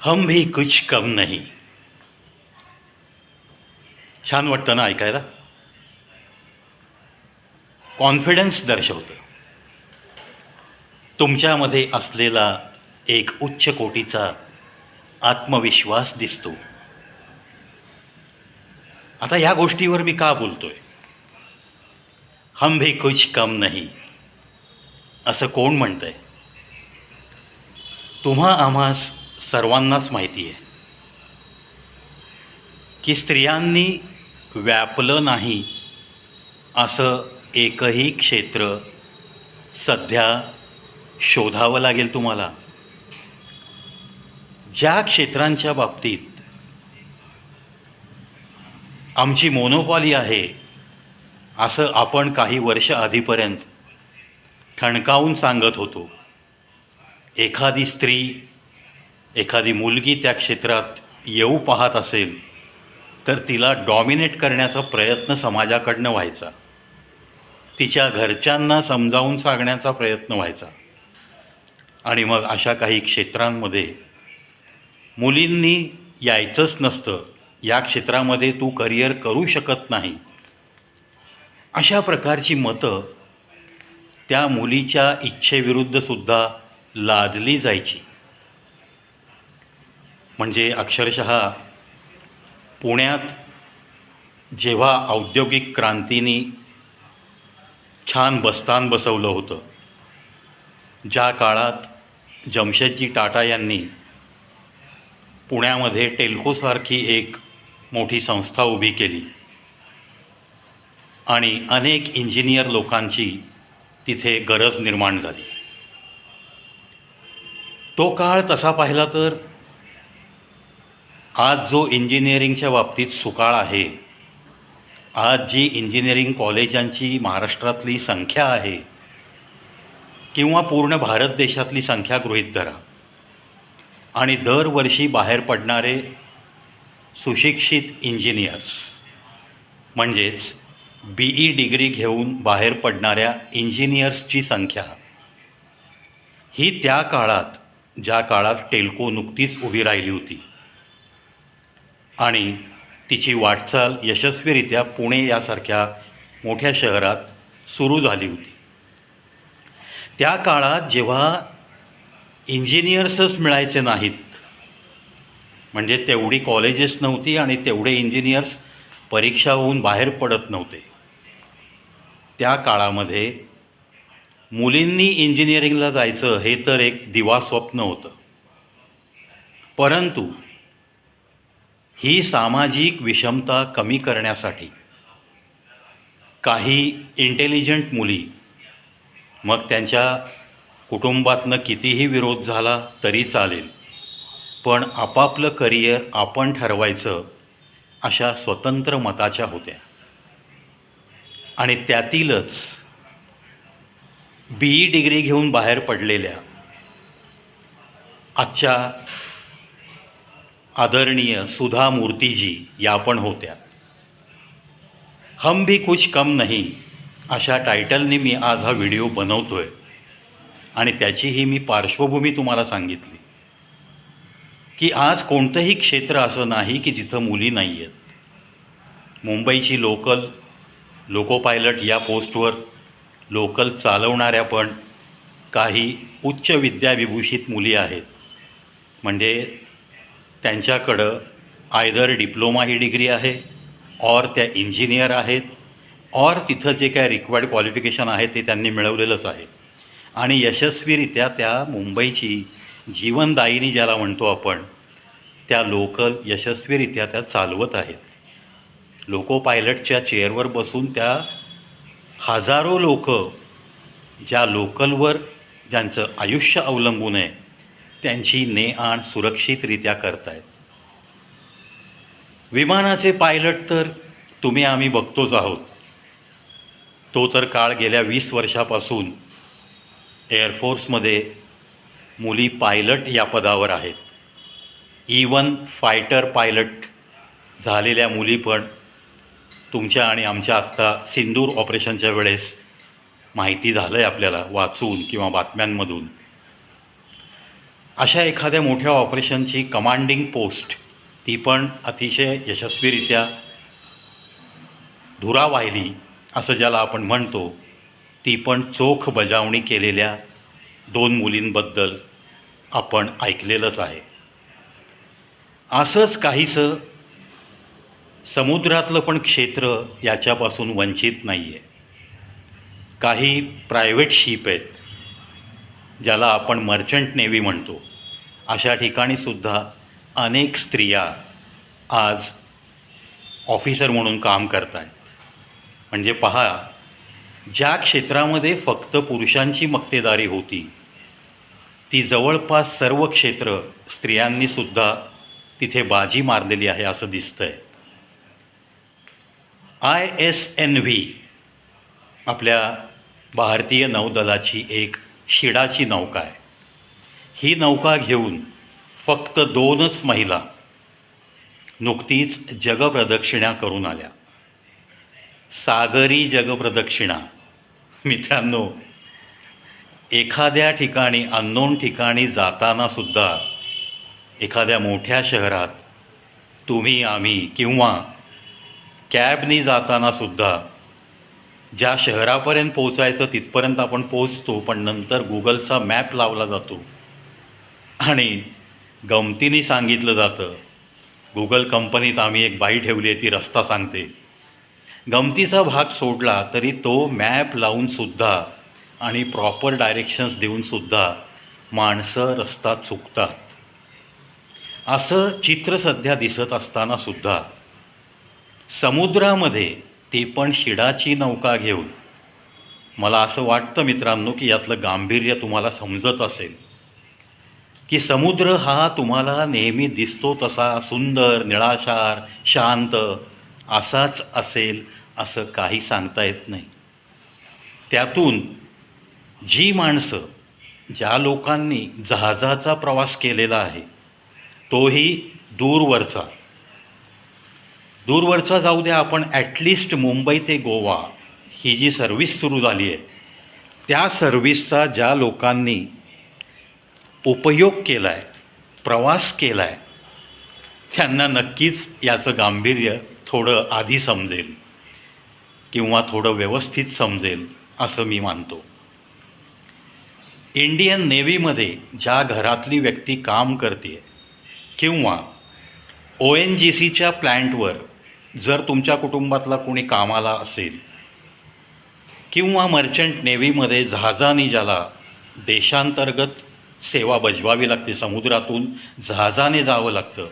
हम भी कुछ कम नाही। छान वाटतं ना ऐकायला? कॉन्फिडन्स दर्शवतं. तुमच्यामध्ये असलेला एक उच्च कोटीचा आत्मविश्वास दिसतो. आता ह्या गोष्टीवर मी का बोलतोय? हम भी कुछ कम नाही. असं कोण म्हणतंय? तुम्हा आम्हास सर्वांनाच माहिती आहे की स्त्रियांनी व्यापलं नाही असं एकही क्षेत्र सध्या शोधावं लागेल तुम्हाला. ज्या क्षेत्रांच्या बाबतीत आमची मोनोपॉली आहे असं आपण काही वर्ष आधीपर्यंत ठणकावून सांगत होतो. एखादी स्त्री एखादी मुलगी त्या क्षेत्रात येऊ पाहत असेल तर तिला डॉमिनेट करण्याचा प्रयत्न समाजाकडनं व्हायचा. तिच्या घरच्यांना समजावून सांगण्याचा प्रयत्न व्हायचा. आणि मग अशा काही क्षेत्रांमध्ये मुलींनी यायचंच नसतं. या क्षेत्रामध्ये तू करिअर करू शकत नाही. अशा प्रकारची मतं त्या मुलीच्या इच्छेविरुद्धसुद्धा लादली जायची. म्हणजे अक्षरशः पुण्यात जेव्हा औद्योगिक क्रांतीनी छान बस्तान बसवलं होतं ज्या काळात जमशेदजी टाटा यांनी पुण्यामध्ये टेल्कोसारखी एक मोठी संस्था उभी केली आणि अनेक इंजिनियर लोकांची तिथे गरज निर्माण झाली. तो काळ तसा पाहिला तर आज जो इंजिनिअरिंगच्या बाबतीत सुकाळ आहे आज जी इंजिनिअरिंग कॉलेजांची महाराष्ट्रातली संख्या आहे किंवा पूर्ण भारत देशातली संख्या गृहीत धरा. आणि दरवर्षी बाहेर पडणारे सुशिक्षित इंजिनियर्स म्हणजेच बी ई डिग्री घेऊन बाहेर पडणाऱ्या इंजिनियर्सची संख्या ही त्या काळात ज्या काळात टेल्को नुकतीच उभी राहिली होती. आणि तिची वाटचाल यशस्वीरित्या पुणे यासारख्या मोठ्या शहरात सुरू झाली होती. त्या काळात जेव्हा इंजिनियर्सच मिळायचे नाहीत म्हणजे तेवढी कॉलेजेस नव्हती आणि तेवढे इंजिनियर्स परीक्षा होऊन बाहेर पडत नव्हते. त्या काळामध्ये मुलींनी इंजिनिअरिंगला जायचं हे तर एक दिवा स्वप्न होतं. परंतु ही सामाजिक विषमता कमी करण्यासाठी काही इंटेलिजंट मुली मग त्यांच्या कुटुंबातनं कितीही विरोध झाला तरी चालेल पण आपापलं करिअर आपण ठरवायचं अशा स्वतंत्र मताच्या होत्या. आणि त्यातीलच बी ई डिग्री घेऊन बाहेर पडलेल्या आजच्या आदरणीय सुधा मूर्तीजी या पण होत्या. हम भी कुछ कम नाही अशा टायटलने मी आज हा व्हिडिओ बनवतो आहे आणि त्याचीही मी पार्श्वभूमी तुम्हाला सांगितली. की आज कोणतंही क्षेत्र असं नाही की जिथं मुली नाही आहेत मुंबईची लोकल लोको पायलट या पोस्टवर लोकल चालवणाऱ्या पण काही उच्च विद्याविभूषित मुली आहेत. म्हणजे त्यांच्याकडं आयदर डिप्लोमा ही डिग्री आहे ऑर त्या इंजिनियर आहेत ऑर तिथं जे काय रिक्वायर्ड क्वालिफिकेशन आहे ते त्यांनी मिळवलेलंच आहे. आणि यशस्वीरित्या त्या मुंबईची जीवनदायिनी ज्याला म्हणतो आपण त्या लोकल यशस्वीरित्या त्या चालवत आहेत. लोको पायलटच्या चेअरवर बसून त्या हजारो लोक ज्या लोकलवर ज्यांचं आयुष्य अवलंबून आहे त्यांची ने आण सुरक्षितरित्या करतायत. विमानाचे पायलट तर तुम्ही आम्ही बघतोच आहोत. तो तर काळ गेल्या वीस वर्षापासून एअरफोर्समध्ये मुली पायलट या पदावर आहेत. इवन फायटर पायलट झालेल्या मुली पण तुमच्या आणि आमच्या आत्ता सिंदूर ऑपरेशनच्या वेळेस माहिती झालं आहे आपल्याला वाचून किंवा बातम्यांमधून. अशा एखाद्या मोठ्या ऑपरेशनची कमांडिंग पोस्ट ती पण अतिशय यशस्वीरित्या धुरा वाहिली असं ज्याला आपण म्हणतो ती पण चोख बजावणी केलेल्या दोन मुलींबद्दल आपण ऐकलेलंच आहे. असंच काहीसं समुद्रातलं पण क्षेत्र याच्यापासून वंचित नाही आहे काही प्रायव्हेट शिप आहेत ज्याला आपण मर्चंट नेव्ही म्हणतो. अशा ठिकाणीसुद्धा अनेक स्त्रिया आज ऑफिसर म्हणून काम करत आहेत म्हणजे पहा ज्या क्षेत्रामध्ये फक्त पुरुषांची मक्तेदारी होती ती जवळपास सर्व क्षेत्र स्त्रियांनीसुद्धा तिथे बाजी मारलेली आहे असं दिसतं आहे आय एस एन व्ही आपल्या भारतीय नौदलाची एक शिडाची नौका आहे. ही नौका घेऊन फक्त दोनच महिला नुकतीच जगप्रदक्षिणा करून आल्या. सागरी जगप्रदक्षिणा. मित्रांनो एखाद्या ठिकाणी अननोन ठिकाणी जाताना सुद्धा एखाद्या मोठ्या शहरात तुम्ही आम्ही किंवा कॅबनी जातानासुद्धा ज्या शहरापर्यंत पोहोचायचं तिथपर्यंत आपण पोहोचतो पण नंतर गुगलचा मॅप लावला जातो. आणि गमतीने सांगितलं जातं गुगल कंपनीत आम्ही एक बाई ठेवली आहे ती रस्ता सांगते. गमतीचा भाग सोडला तरी तो मॅप लावूनसुद्धा आणि प्रॉपर डायरेक्शन्स देऊनसुद्धा माणसं रस्ता चुकतात. असं चित्र सध्या दिसत असतानासुद्धा समुद्रामध्ये ते पण शिडाची नौका घेऊन. मला असं वाटतं मित्रांनो की यातलं गांभीर्य तुम्हाला समजत असेल. की समुद्र हा तुम्हाला नेहमी दिसतो तसा सुंदर निळाशार शांत असाच असेल असं काही सांगता येत नाही. त्यातून जी माणसं ज्या लोकांनी जहाजाचा प्रवास केलेला आहे तोही दूरवरचा. दूरवरचा जाऊ द्या आपण ॲटलिस्ट मुंबई ते गोवा ही जी सर्व्हिस सुरू झाली आहे त्या सर्व्हिसचा ज्या लोकांनी उपयोग केला आहे प्रवास केला आहे त्यांना नक्कीच याचं गांभीर्य थोडं आधी समजेल किंवा थोडं व्यवस्थित समजेल असं मी मानतो. इंडियन नेव्हीमध्ये ज्या घरातली व्यक्ती काम करते किंवा ओ एन जी सीच्या प्लॅन्टवर जर तुमच्या कुटुंबातला कोणी कामाला असेल किंवा मर्चंट नेव्हीमध्ये जहाजाने ज्याला देशांतर्गत सेवा बजवावी लागते समुद्रातून जहाजाने जावं लागतं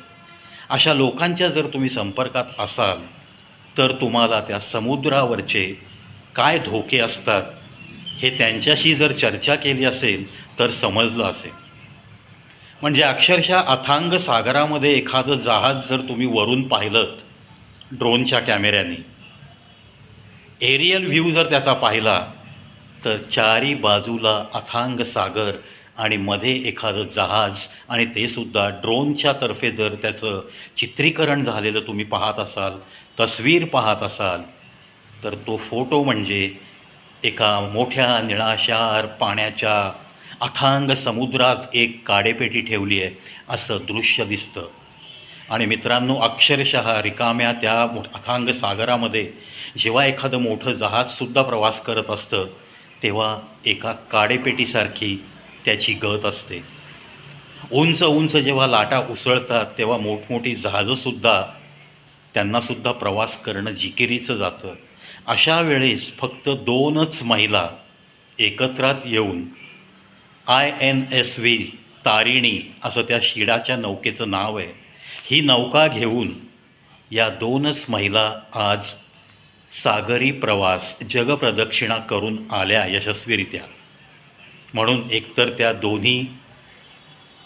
अशा लोकांच्या जर तुम्ही संपर्कात असाल तर तुम्हाला त्या समुद्रावरचे काय धोके असतात हे त्यांच्याशी जर चर्चा केली असेल तर समजलं असेल. म्हणजे अक्षरशः अथांग सागरामध्ये एखादं जहाज जर तुम्ही वरून पाहिलं ड्रोनच्या कॅमेऱ्याने. एरियल व्ह्यू जर त्याचा पाहिला तर चारी बाजूला अथांग सागर आणि मध्ये एखादं जहाज आणि ते सुद्धा ड्रोनच्या तर्फे जर त्याचं चित्रीकरण झालेलं तुम्ही पाहत असाल तस्वीर पाहत असाल तर तो फोटो म्हणजे एका मोठ्या निळाशार पाण्याच्या अथांग समुद्रात एक काडेपेटी ठेवली आहे असं दृश्य दिसतं. आणि मित्रांनो अक्षरशः रिकाम्या त्या मोठ अथांग सागरामध्ये जेव्हा एखादं मोठं जहाजसुद्धा प्रवास करत असतं तेव्हा एका काडेपेटीसारखी त्याची गत असते. उंच उंच जेव्हा लाटा उसळतात तेव्हा मोठमोठी जहाजंसुद्धा त्यांनासुद्धा प्रवास करणं जिकिरीचं जातं. अशा वेळेस फक्त दोनच महिला एकत्रात येऊन I N S V Tarini असं त्या शिडाच्या नौकेचं नाव आहे. ही नौका घेऊन या दोनच महिला आज सागरी प्रवास जगप्रदक्षिणा करून आल्या यशस्वीरित्या. म्हणून एकतर त्या दोन्ही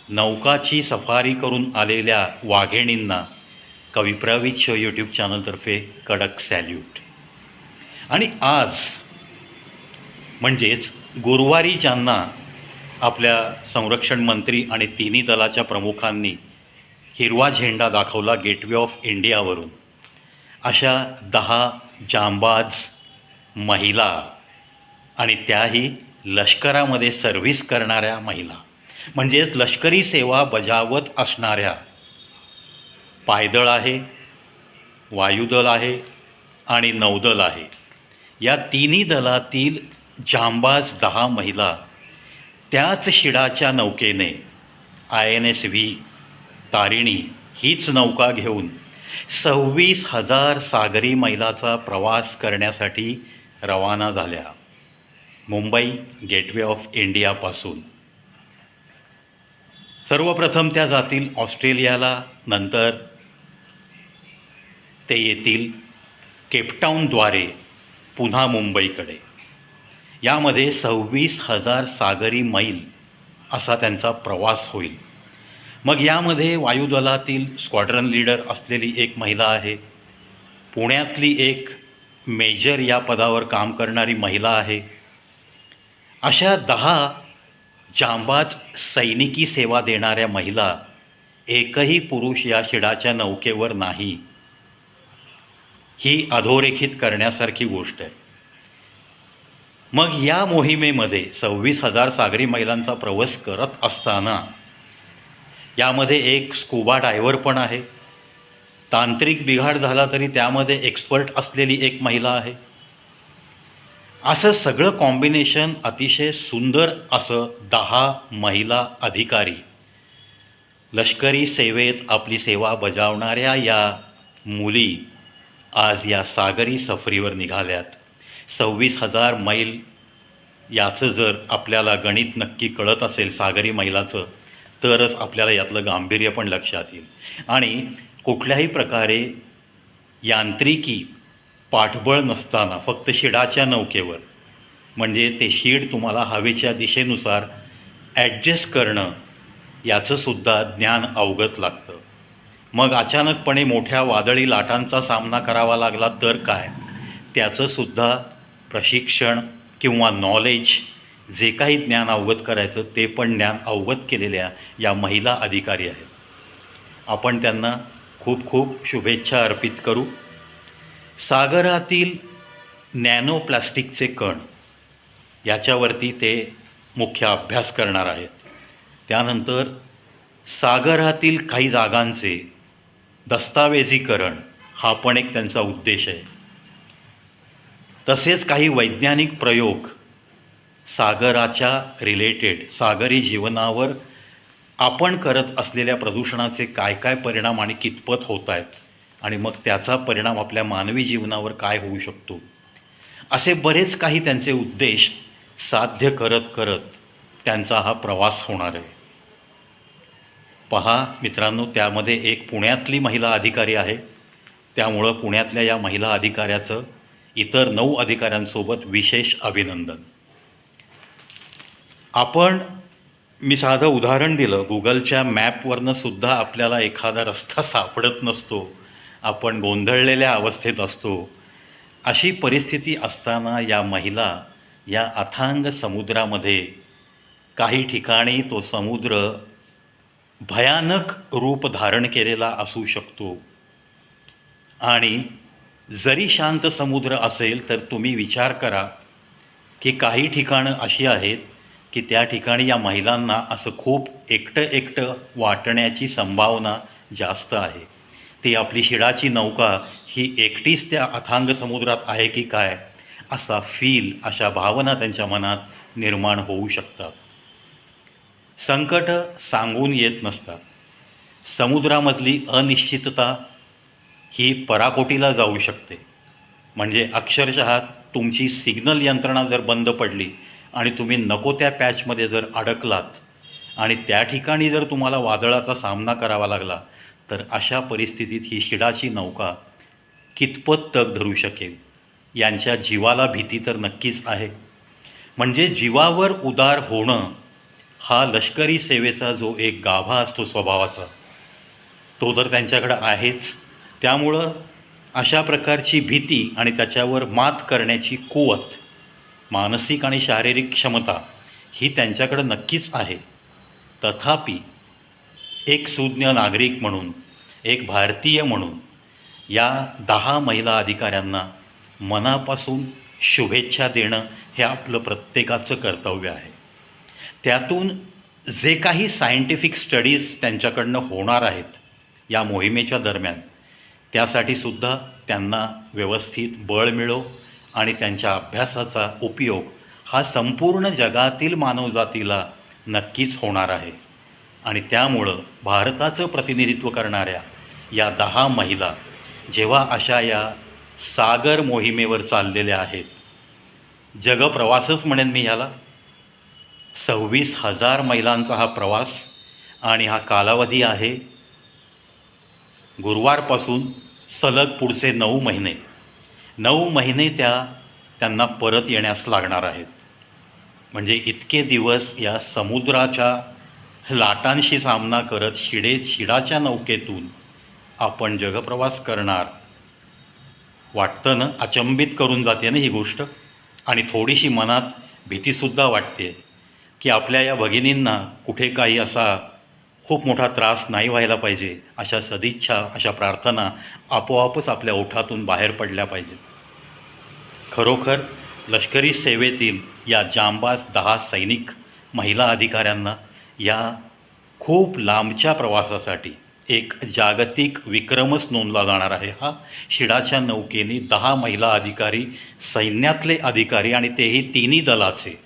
नौकाची सफारी करून आलेल्या वाघिणींना कविप्रवीत शो यूट्यूब चॅनलतर्फे कडक सॅल्यूट. आणि आज म्हणजेच गुरुवारी ज्यांना आपल्या संरक्षण मंत्री आणि तिन्ही दलाच्या प्रमुखांनी हिरवा झेंडा दाखवला गेटवे ऑफ इंडियावरून. अशा दहा जांबाज महिला आणि त्याही लष्करामध्ये सर्व्हिस करणाऱ्या महिला. म्हणजेच लष्करी सेवा बजावत असणाऱ्या. पायदळ आहे वायुदल आहे आणि नौदल आहे. या तिन्ही दलातील जांबाज दहा महिला त्याच शिडाच्या नौकेने I N S V Tarini हीच नौका घेऊन सव्वीस हजार सागरी मैलाचा प्रवास करण्यासाठी रवाना झाल्या. मुंबई गेटवे ऑफ इंडियापासून. सर्वप्रथम त्या जातील ऑस्ट्रेलियाला नंतर ते येतील केपटाऊनद्वारे पुन्हा मुंबईकडे. यामध्ये सव्वीस हजार सागरी मैल असा त्यांचा प्रवास होईल. मग यामध्ये वायुदलातील स्क्वॉड्रन लीडर असलेली एक महिला आहे. पुण्यातली एक मेजर या पदावर काम करणारी महिला आहे. अशा दहा जांबाज सैनिकी सेवा देणाऱ्या महिला एकही पुरुष या शिडाच्या नौकेवर नाही. ही अधोरेखित करण्यासारखी गोष्ट आहे. मग या मोहिमेमध्ये सव्वीस हजार सागरी महिलांचा प्रवास करत असताना यामध्ये एक स्कुबा डायव्हर पण आहे. तांत्रिक बिघाड झाला तरी त्यामध्ये एक्सपर्ट असलेली एक महिला आहे. असं सगळं कॉम्बिनेशन अतिशय सुंदर असं दहा महिला अधिकारी लष्करी सेवेत आपली सेवा बजावणाऱ्या या मुली आज या सागरी सफरीवर निघाल्यात. सव्वीस हजार मैल याचं जर आपल्याला गणित नक्की कळत असेल सागरी मैलाचं तरच आपल्याला यातलं गांभीर्य पण लक्षात येईल. आणि कुठल्याही प्रकारे यांत्रिकी पाठबळ नसताना फक्त शिडाच्या नौकेवर म्हणजे ते शीड तुम्हाला हवेच्या दिशेनुसार ॲडजस्ट करणं याचंसुद्धा ज्ञान अवगत लागतं. मग अचानकपणे मोठ्या वादळी लाटांचा सामना करावा लागला तर काय? त्याचंसुद्धा प्रशिक्षण किंवा नॉलेज जे काही ज्ञान अवगत करायचं ते पण ज्ञान अवगत केलेल्या या महिला अधिकारी आहेत. आपण त्यांना खूप खूप शुभेच्छा अर्पित करू. सागरातील नॅनो प्लास्टिकचे कण याच्यावरती ते मुख्य अभ्यास करणार आहेत. त्यानंतर सागरातील काही जागांचे दस्तावेजीकरण हा पण एक त्यांचा उद्देश आहे. तसेच काही वैज्ञानिक प्रयोग सागराच्या रिलेटेड सागरी जीवनावर आपण करत असलेल्या प्रदूषणाचे काय काय परिणाम आणि कितपत होत आहेत? आणि मग त्याचा परिणाम आपल्या मानवी जीवनावर काय होऊ शकतो? असे बरेच काही त्यांचे उद्देश साध्य करत करत त्यांचा हा प्रवास होणार आहे. पहा मित्रांनो त्यामध्ये एक पुण्यातली महिला अधिकारी आहे. त्यामुळं पुण्यातल्या या महिला अधिकाऱ्याचं इतर नऊ अधिकाऱ्यांसोबत विशेष अभिनंदन. आपण मी साधं उदाहरण दिलं. गुगलच्या मॅपवरनं सुद्धा आपल्याला एखादा रस्ता सापडत नसतो. आपण गोंधळलेल्या अवस्थेत असतो. अशी परिस्थिती असताना या महिला या अथांग समुद्रामध्ये काही ठिकाणी तो समुद्र भयानक रूप धारण केलेला असू शकतो. आणि जरी शांत समुद्र असेल तर तुम्ही विचार करा की काही ठिकाणं अशी आहेत की त्या ठिकाणी या महिलांना असं खूप एकटं एकटं वाटण्याची संभावना जास्त आहे. ती आपली शिडाची नौका ही एकटीच त्या अथांग समुद्रात आहे की काय असा फील अशा भावना त्यांच्या मनात निर्माण होऊ शकतात. संकट सांगून येत नसतात. समुद्रामधली अनिश्चितता ही पराकोटीला जाऊ शकते. म्हणजे अक्षरशः तुमची सिग्नल यंत्रणा जर बंद पडली आणि तुम्ही नको त्या पॅचमध्ये जर अडकलात आणि त्या ठिकाणी जर तुम्हाला वादळाचा सामना करावा लागला तर अशा परिस्थितीत ही शिडाची नौका कितपत तग धरू शकेल? यांच्या जीवाला भीती तर नक्कीच आहे. म्हणजे जीवावर उदार होणं हा लष्करी सेवेचा जो एक गाभा असतो स्वभावाचा तो तर त्यांच्याकडं आहेच. त्यामुळं अशा प्रकारची भीती आणि त्याच्यावर मात करण्याची कुवत मानसिक आणि शारीरिक क्षमता ही त्यांच्याकडं नक्कीच आहे. तथापि एक सुज्ञ नागरिक म्हणून एक भारतीय म्हणून या दहा महिला अधिकाऱ्यांना मनापासून शुभेच्छा देणं हे आपलं प्रत्येकाचं कर्तव्य आहे. त्यातून जे काही सायंटिफिक स्टडीज त्यांच्याकडनं होणार आहेत या मोहिमेच्या दरम्यान त्यासाठी सुद्धा त्यांना व्यवस्थित बळ मिळो आणि त्यांच्या अभ्यासाचा उपयोग हा संपूर्ण जगातील मानवजातीला नक्कीच होणार आहे. आणि त्यामुळं भारताचं प्रतिनिधित्व करणाऱ्या या दहा महिला जेव्हा अशा या सागर मोहिमेवर चाललेल्या आहेत जगप्रवासच म्हणेन मी ह्याला. सव्वीस हजार महिलांचा हा प्रवास आणि हा कालावधी आहे. गुरुवारपासून सलग पुढचे नऊ महिने. नऊ महिने त्या त्यांना परत येण्यास लागणार आहेत. म्हणजे इतके दिवस या समुद्राच्या लाटांशी सामना करत शिडे शिडाच्या नौकेतून आपण जगप्रवास करणार वाटतं ना? अचंबित करून जाते ना ही गोष्ट? आणि थोडीशी मनात भीतीसुद्धा वाटते की आपल्या या भगिनींना कुठे काही असा खूप मोठा त्रास नाही व्हायला पाहिजे अशा सदिच्छा अशा प्रार्थना आपोआपच आपल्या ओठातून बाहेर पडल्या पाहिजेत. खरोखर लष्करी सेवेतील या जांबाज दहा सैनिक महिला अधिकाऱ्यांना या खूप लांबच्या प्रवासासाठी एक जागतिक विक्रमच नोंदला जाणार आहे. हा शिडाच्या नौकेने दहा महिला अधिकारी सैन्यातले अधिकारी आणि तेही तिन्ही दलाचे.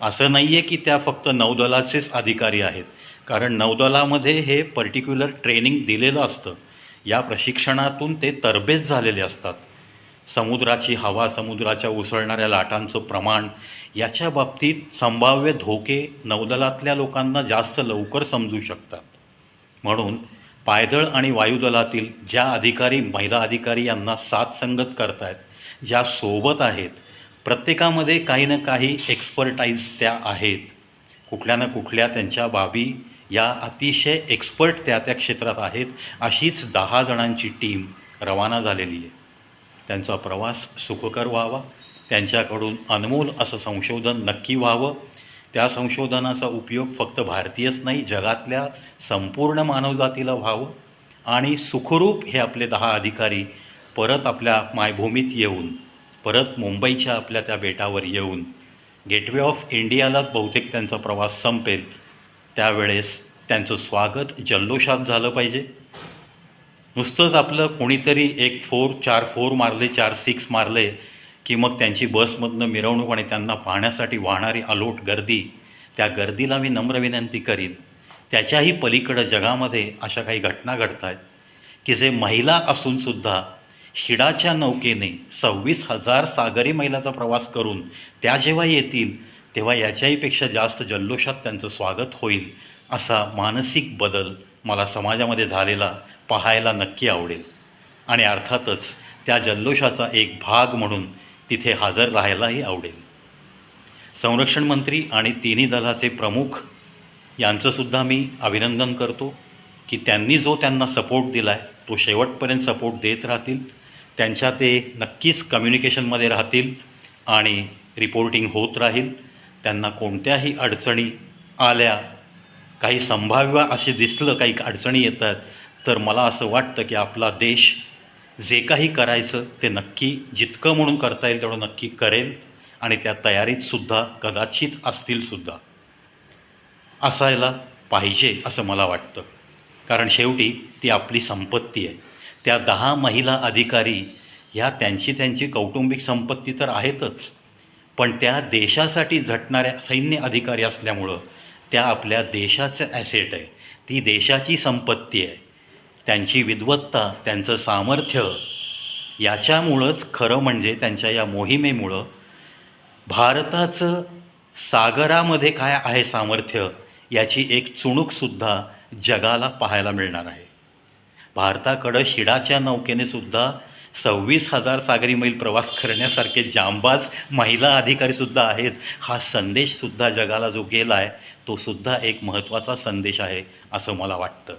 असं नाही आहे की त्या फक्त नौदलाचेच अधिकारी आहेत. कारण नौदलामध्ये हे पर्टिक्युलर ट्रेनिंग दिलेलं असतं. या प्रशिक्षणातून ते तरबेज झालेले असतात. समुद्राची हवा समुद्राच्या उसळणाऱ्या लाटांचं प्रमाण याच्या बाबतीत संभाव्य धोके नौदलातल्या लोकांना जास्त लवकर समजू शकतात. म्हणून पायदळ आणि वायुदलातील ज्या अधिकारी महिला अधिकारी यांना साथ संगत करतायत ज्या सोबत आहेत प्रत्येकामध्ये काही ना काही एक्सपर्टाईज त्या आहेत. कुठल्या ना कुठल्या त्यांच्या बाबी या अतिशय एक्सपर्ट त्या त्या क्षेत्रात आहेत अशीच दहा जणांची टीम रवाना झालेली आहे. त्यांचा प्रवास सुखकर व्हावा. त्यांच्याकडून अनमोल असं संशोधन नक्की व्हावं. त्या संशोधनाचा उपयोग फक्त भारतीयच नाही जगातल्या संपूर्ण मानवजातीला व्हावं. आणि सुखरूप हे आपले दहा अधिकारी परत आपल्या मायभूमीत येऊन परत मुंबईच्या आपल्या त्या बेटावर येऊन गेटवे ऑफ इंडियालाच बहुतेक त्यांचा प्रवास संपेल. त्यावेळेस त्यांचं स्वागत जल्लोषात झालं पाहिजे. नुसतंच आपलं कोणीतरी एक फोर चार फोर मारले चार सिक्स मारले की मग त्यांची बसमधनं मिरवणूक आणि त्यांना पाहण्यासाठी वाहणारी अलोट गर्दी त्या गर्दीला मी नम्र विनंती करीन. त्याच्याही पलीकडं जगामध्ये अशा काही घटना घडत आहेत की जे महिला असूनसुद्धा शिडाच्या नौकेने सव्वीस हजार सागरी मैलाचा प्रवास करून त्या जेव्हा येतील तेव्हा याच्याहीपेक्षा जास्त जल्लोषात त्यांचं स्वागत होईल असा मानसिक बदल मला समाजामध्ये झालेला पाहायला नक्की आवडेल. आणि अर्थातच त्या जल्लोषाचा एक भाग म्हणून तिथे हजर राहायलाही आवडेल. संरक्षण मंत्री आणि तिन्ही दलाचे प्रमुख यांचंसुद्धा मी अभिनंदन करतो की त्यांनी जो त्यांना सपोर्ट दिला आहे तो शेवटपर्यंत सपोर्ट देत राहतील. त्यांच्या ते नक्कीच कम्युनिकेशनमध्ये राहतील आणि रिपोर्टिंग होत राहील. त्यांना कोणत्याही अडचणी आल्या काही संभाव्य असे दिसलं काही अडचणी येतात तर मला असं वाटतं की आपला देश जे काही करायचं ते नक्की जितकं म्हणून करता येईल तेवढं नक्की करेल आणि त्या तयारीतसुद्धा कदाचित असतीलसुद्धा असायला पाहिजे असं मला वाटतं. कारण शेवटी ती आपली संपत्ती आहे. त्या दहा महिला अधिकारी ह्या त्यांची त्यांची कौटुंबिक संपत्ती तर आहेतच. पण त्या देशासाठी झटणाऱ्या सैन्य अधिकारी असल्यामुळं त्या आपल्या देशाचं ॲसेट आहे. ती देशाची संपत्ती आहे. त्यांची विद्वत्ता त्यांचं सामर्थ्य याच्यामुळंच खरं म्हणजे त्यांच्या या मोहिमेमुळं भारताचं सागरामध्ये काय आहे सामर्थ्य याची एक चुणूकसुद्धा जगाला पाहायला मिळणार आहे. भारताकडं शिडाच्या नौकेने सुद्धा सव्वीस हजार सागरी मैल प्रवास करण्यासारखे जांबाज महिला अधिकारीसुद्धा आहेत. हा संदेशसुद्धा जगाला जो गेला आहे तोसुद्धा एक महत्त्वाचा संदेश आहे असं मला वाटतं.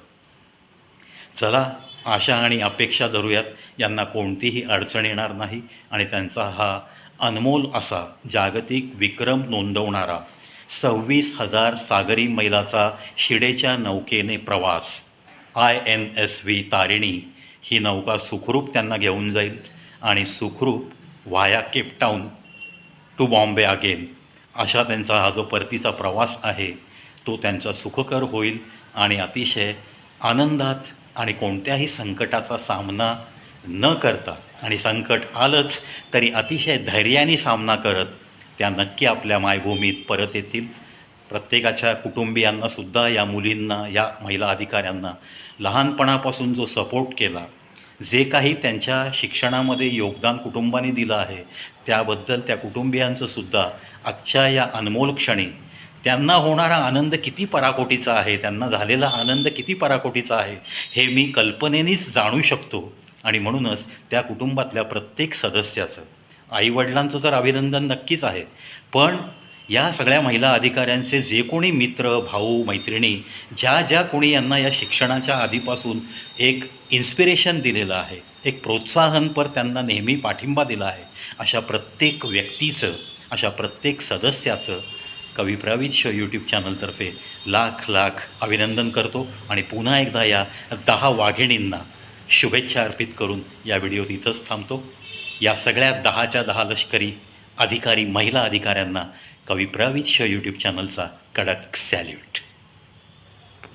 चला आशा आणि अपेक्षा धरूयात. यांना कोणतीही अडचण येणार नाही आणि त्यांचा हा अनमोल असा जागतिक विक्रम नोंदवणारा सव्वीस हजार सागरी मैलाचा शिडेच्या नौकेने प्रवास. I N S V Tarini ही नौका सुखरूप त्यांना घेऊन जाईल आणि सुखरूप via Cape Town to Bombay again. अशा त्यांचा हा जो परतीचा प्रवास आहे तो त्यांचा सुखकर होईल आणि अतिशय आनंदात आणि कोणत्याही संकटाचा सामना न करता आणि संकट आलंच तरी अतिशय धैर्याने सामना करत त्या नक्की आपल्या मायभूमीत परत येतील. प्रत्येकाच्या कुटुंबियांनासुद्धा या मुलींना या महिला अधिकाऱ्यांना लहानपणापासून जो सपोर्ट केला जे काही त्यांच्या शिक्षणामध्ये योगदान कुटुंबाने दिलं आहे त्याबद्दल त्या कुटुंबियांचंसुद्धा आजच्या या अनमोल क्षणी त्यांना होणारा आनंद किती पराकोटीचा आहे त्यांना झालेला आनंद किती पराकोटीचा आहे हे मी कल्पनेनेच जाणू शकतो. आणि म्हणूनच त्या कुटुंबातल्या प्रत्येक सदस्याचं आईवडिलांचं तर अभिनंदन नक्कीच आहे. पण या सगळ्या महिला अधिकाऱ्यांचे जे कोणी मित्र भाऊ मैत्रिणी ज्या ज्या कोणी यांना या शिक्षणाच्या आधीपासून एक इन्स्पिरेशन दिलेलं आहे एक प्रोत्साहनपर त्यांना नेहमी पाठिंबा दिला आहे अशा प्रत्येक व्यक्तीचं अशा प्रत्येक सदस्याचं कवी प्रवीत यूट्यूब चॅनलतर्फे लाख लाख अभिनंदन करतो आणि पुन्हा एकदा या दहा वाघिणींना शुभेच्छा अर्पित करून या व्हिडिओत इथंच थांबतो. या सगळ्या दहाच्या दहा लष्करी अधिकारी महिला अधिकाऱ्यांना कवी प्रवीत यूट्यूब चॅनलचा कडक सॅल्यूट.